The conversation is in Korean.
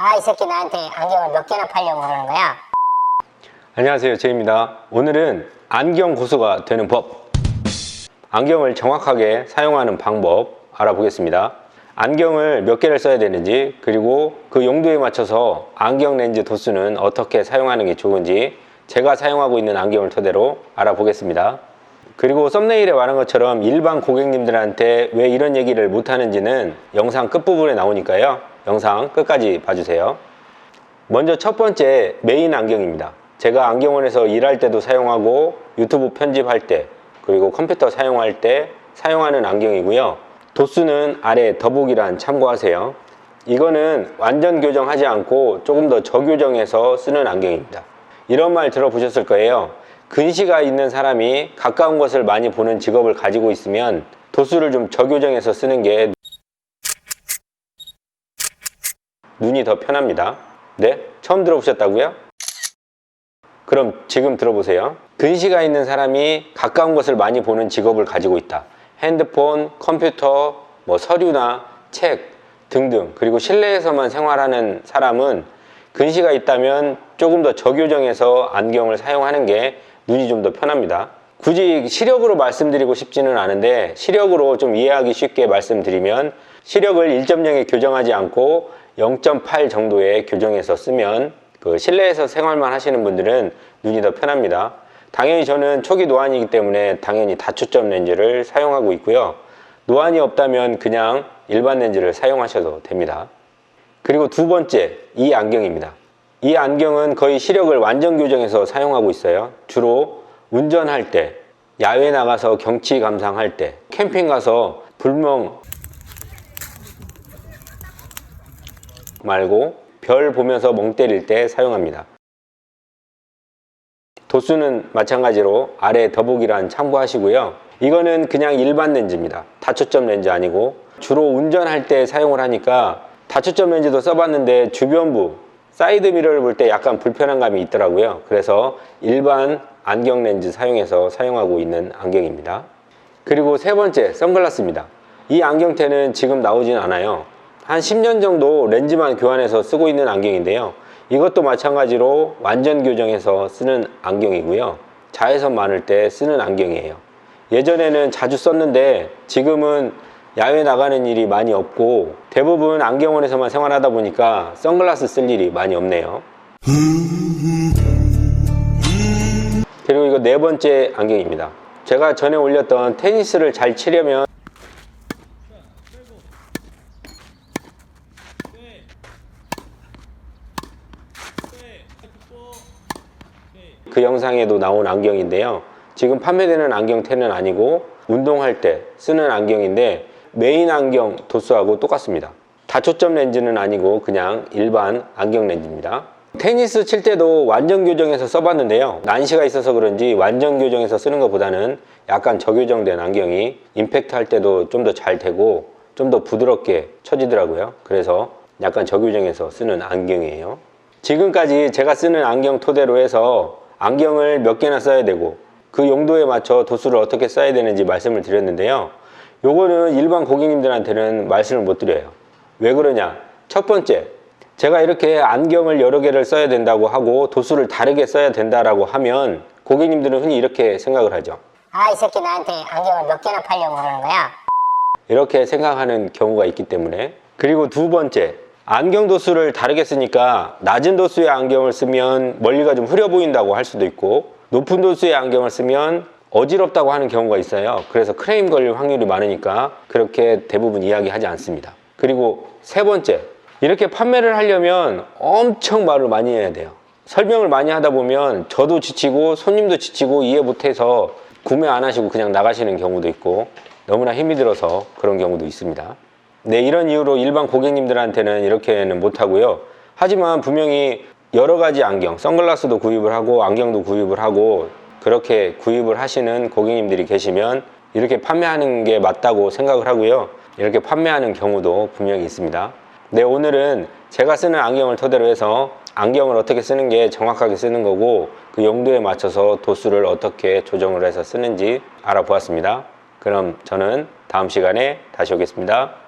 아, 이 새끼 나한테 안경을 몇 개나 팔려고 그러는 거야? 안녕하세요 제이입니다. 오늘은 안경 고수가 되는 법. 안경을 정확하게 사용하는 방법 알아보겠습니다. 안경을 몇 개를 써야 되는지 그리고 그 용도에 맞춰서 안경 렌즈 도수는 어떻게 사용하는 게 좋은지 제가 사용하고 있는 안경을 토대로 알아보겠습니다. 그리고 썸네일에 말한 것처럼 일반 고객님들한테 왜 이런 얘기를 못하는지는 영상 끝부분에 나오니까요 영상 끝까지 봐주세요 먼저 첫 번째 메인 안경입니다. 제가 안경원에서 일할 때도 사용하고 유튜브 편집할 때 그리고 컴퓨터 사용할 때 사용하는 안경이고요. 도수는 아래 더보기란 참고하세요. 이거는 완전 교정하지 않고 조금 더 저교정해서 쓰는 안경입니다. 이런 말 들어보셨을 거예요. 근시가 있는 사람이 가까운 것을 많이 보는 직업을 가지고 있으면 도수를 좀 저교정해서 쓰는 게 눈이 더 편합니다. 네? 처음 들어보셨다고요? 그럼 지금 들어보세요. 근시가 있는 사람이 가까운 것을 많이 보는 직업을 가지고 있다. 핸드폰, 컴퓨터, 뭐 서류나 책 등등 그리고 실내에서만 생활하는 사람은 근시가 있다면 조금 더 저교정해서 안경을 사용하는 게 눈이 좀 더 편합니다. 굳이 시력으로 말씀드리고 싶지는 않은데 시력으로 좀 이해하기 쉽게 말씀드리면 시력을 1.0에 교정하지 않고 0.8 정도에 교정해서 쓰면 그 실내에서 생활만 하시는 분들은 눈이 더 편합니다. 당연히 저는 초기 노안이기 때문에 당연히 다초점 렌즈를 사용하고 있고요. 노안이 없다면 그냥 일반 렌즈를 사용하셔도 됩니다. 그리고 두 번째, 이 안경입니다. 이 안경은 거의 시력을 완전 교정해서 사용하고 있어요. 주로 운전할 때, 야외 나가서 경치 감상할 때, 캠핑 가서 불멍 말고 별 보면서 멍 때릴 때 사용합니다. 도수는 마찬가지로 아래 더보기란 참고하시고요. 이거는 그냥 일반 렌즈입니다. 다초점 렌즈 아니고 주로 운전할 때 사용을 하니까 다초점 렌즈도 써봤는데 주변부 사이드 미러를 볼 때 약간 불편한 감이 있더라고요. 그래서 일반 안경 렌즈 사용해서 사용하고 있는 안경입니다. 그리고 세 번째 선글라스입니다. 이 안경테는 지금 나오진 않아요. 한 10년 정도 렌즈만 교환해서 쓰고 있는 안경인데요. 이것도 마찬가지로 완전 교정해서 쓰는 안경이고요. 자외선 많을 때 쓰는 안경이에요. 예전에는 자주 썼는데 지금은 야외 나가는 일이 많이 없고 대부분 안경원에서만 생활하다 보니까 선글라스 쓸 일이 많이 없네요. 그리고 이거 네 번째 안경입니다. 제가 전에 올렸던 테니스를 잘 치려면 그 영상에도 나온 안경인데요. 지금 판매되는 안경테는 아니고 운동할 때 쓰는 안경인데 메인 안경 도수하고 똑같습니다. 다초점 렌즈는 아니고 그냥 일반 안경 렌즈입니다. 테니스 칠 때도 완전 교정해서 써봤는데요. 난시가 있어서 그런지 완전 교정해서 쓰는 것보다는 약간 저교정된 안경이 임팩트 할 때도 좀 더 잘 되고 좀 더 부드럽게 쳐지더라고요. 그래서 약간 저교정해서 쓰는 안경이에요. 지금까지 제가 쓰는 안경 토대로 해서 안경을 몇 개나 써야 되고 그 용도에 맞춰 도수를 어떻게 써야 되는지 말씀을 드렸는데요. 요거는 일반 고객님들한테는 말씀을 못 드려요. 왜 그러냐? 첫 번째, 제가 이렇게 안경을 여러 개를 써야 된다고 하고 도수를 다르게 써야 된다라고 하면 고객님들은 흔히 이렇게 생각을 하죠. 아, 이 새끼 나한테 안경을 몇 개나 팔려고 그러는 거야? 이렇게 생각하는 경우가 있기 때문에 그리고 두 번째 안경 도수를 다르게 쓰니까 낮은 도수의 안경을 쓰면 멀리가 좀 흐려 보인다고 할 수도 있고 높은 도수의 안경을 쓰면 어지럽다고 하는 경우가 있어요. 그래서 크레임 걸릴 확률이 많으니까 그렇게 대부분 이야기하지 않습니다. 그리고 세 번째 이렇게 판매를 하려면 엄청 말을 많이 해야 돼요. 설명을 많이 하다 보면 저도 지치고 손님도 지치고 이해 못해서 구매 안 하시고 그냥 나가시는 경우도 있고 너무나 힘이 들어서 그런 경우도 있습니다. 네, 이런 이유로 일반 고객님들한테는 이렇게는 못하고요. 하지만 분명히 여러 가지 안경, 선글라스도 구입을 하고 안경도 구입을 하고 그렇게 구입을 하시는 고객님들이 계시면 이렇게 판매하는 게 맞다고 생각을 하고요. 이렇게 판매하는 경우도 분명히 있습니다. 네, 오늘은 제가 쓰는 안경을 토대로 해서 안경을 어떻게 쓰는 게 정확하게 쓰는 거고 그 용도에 맞춰서 도수를 어떻게 조정을 해서 쓰는지 알아보았습니다. 그럼 저는 다음 시간에 다시 오겠습니다.